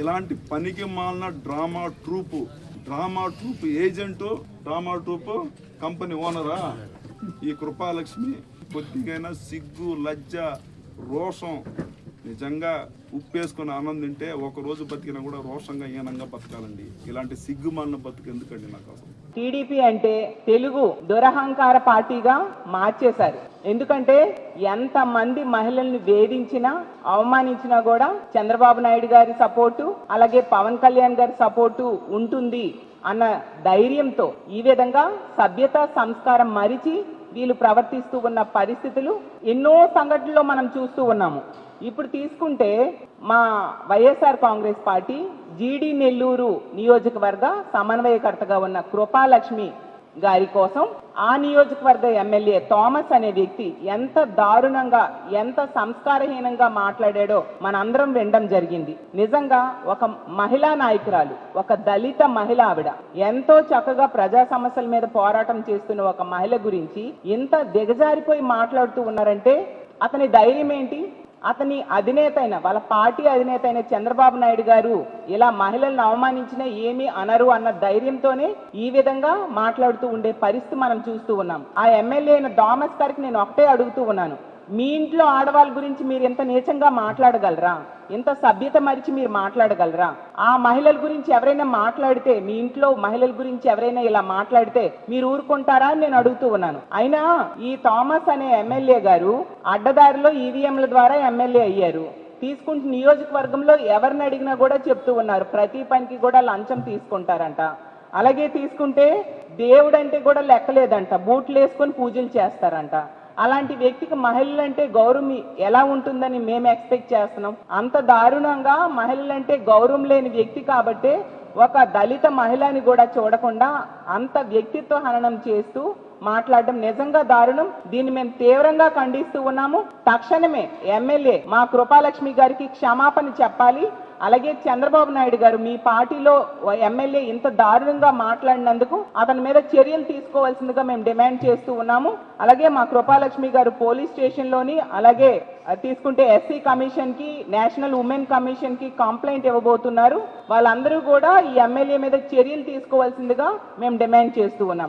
ఇలాంటి పనికి మాలిన drama troupe drama troupe agent drama troupe company ఓనరా ఈ కృపాలక్ష్మి కొద్దిగైనా సిగ్గు లజ్జ రోషం నిజంగా ఉప్పేసుకుని ఆనందం తింటే ఒకరోజు బతికినా కూడా రోషంగా ఈనంగా బతకాలండి. ఇలాంటి సిగ్గు మాలిన బతుకు ఎందుకండి నాకు అసలు? టీడీపీ అంటే తెలుగు దురహంకార పార్టీగా మార్చేశారు. ఎందుకంటే ఎంత మంది మహిళల్ని వేధించినా అవమానించినా కూడా చంద్రబాబు నాయుడు గారి సపోర్టు అలాగే పవన్ కళ్యాణ్ గారి సపోర్టు ఉంటుంది అన్న ధైర్యంతో ఈ విధంగా సభ్యత సంస్కారం మరిచి వీళ్ళు ప్రవర్తిస్తూ ఉన్న పరిస్థితులు ఎన్నో సంఘటనలో మనం చూస్తూ ఉన్నాము. ఇప్పుడు తీసుకుంటే మా వైఎస్ఆర్ కాంగ్రెస్ పార్టీ జీడి నెల్లూరు నియోజకవర్గ సమన్వయకర్తగా ఉన్న కృపాలక్ష్మి గారి కోసం ఆ నియోజకవర్గ ఎమ్మెల్యే థామస్ అనే వ్యక్తి ఎంత దారుణంగా ఎంత సంస్కారహీనంగా మాట్లాడాడో మనందరం వినడం జరిగింది. నిజంగా ఒక మహిళా నాయకురాలు ఒక దళిత మహిళ ఆవిడ ఎంతో చక్కగా ప్రజా సమస్యల మీద పోరాటం చేస్తున్న ఒక మహిళ గురించి ఇంత దిగజారిపోయి మాట్లాడుతూ ఉన్నారంటే అతని ధైర్యం ఏంటి? అతని అధినేత అయిన వాళ్ళ పార్టీ అధినేత అయిన చంద్రబాబు నాయుడు గారు ఇలా మహిళలను అవమానించినా ఏమీ అనరు అన్న ధైర్యంతోనే ఈ విధంగా మాట్లాడుతూ ఉండే పరిస్థితి మనం చూస్తూ ఉన్నాం. ఆ ఎమ్మెల్యే అయిన థామస్ గారికి నేను ఒకటే అడుగుతూ ఉన్నాను. మీ ఇంట్లో ఆడవాళ్ళ గురించి మీరు ఎంత నీచంగా మాట్లాడగలరా? ఇంత సభ్యత మరిచి మీరు మాట్లాడగలరా? ఆ మహిళల గురించి ఎవరైనా మాట్లాడితే మీ ఇంట్లో మహిళల గురించి ఎవరైనా ఇలా మాట్లాడితే మీరు ఊరుకుంటారా అని నేను అడుగుతూ ఉన్నాను. అయినా ఈ థామస్ అనే ఎమ్మెల్యే గారు అడ్డదారిలో ఈవీఎంల ద్వారా ఎమ్మెల్యే అయ్యారు. తీసుకుంటే నియోజకవర్గంలో ఎవరిని అడిగినా కూడా చెప్తూ ఉన్నారు. ప్రతి పనికి కూడా లంచం తీసుకుంటారంట. అలాగే తీసుకుంటే దేవుడంటే కూడా లెక్కలేదంట. బూట్లు వేసుకొని పూజలు చేస్తారంట. అలాంటి వ్యక్తికి మహిళలంటే గౌరవం ఎలా ఉంటుందని మేము ఎక్స్పెక్ట్ చేస్తున్నాం. అంత దారుణంగా మహిళలంటే గౌరవం లేని వ్యక్తి కాబట్టే ఒక దళిత మహిళని కూడా చూడకుండా అంత వ్యక్తిత్వ హననం చేస్తూ మాట్లాడడం నిజంగా దారుణం. దీన్ని మేము తీవ్రంగా ఖండిస్తూ ఉన్నాము. తక్షణమే ఎమ్మెల్యే మా కృపాలక్ష్మి గారికి క్షమాపణ చెప్పాలి. అలాగే చంద్రబాబు నాయుడు గారు మీ పార్టీలో ఎమ్మెల్యే ఇంత దారుణంగా మాట్లాడినందుకు అతని మీద చర్యలు తీసుకోవాల్సిందిగా మేము డిమాండ్ చేస్తూ ఉన్నాము. అలాగే మా కృపాలక్ష్మి గారు పోలీస్ స్టేషన్లోని అలాగే తీసుకుంటే ఎస్సీ కమిషన్కి నేషనల్ ఉమెన్ కమిషన్కి కంప్లైంట్ ఇవ్వబోతున్నారు. వాళ్ళందరూ కూడా ఈ ఎమ్మెల్యే మీద చర్యలు తీసుకోవాల్సిందిగా మేము డిమాండ్ చేస్తూ ఉన్నాం.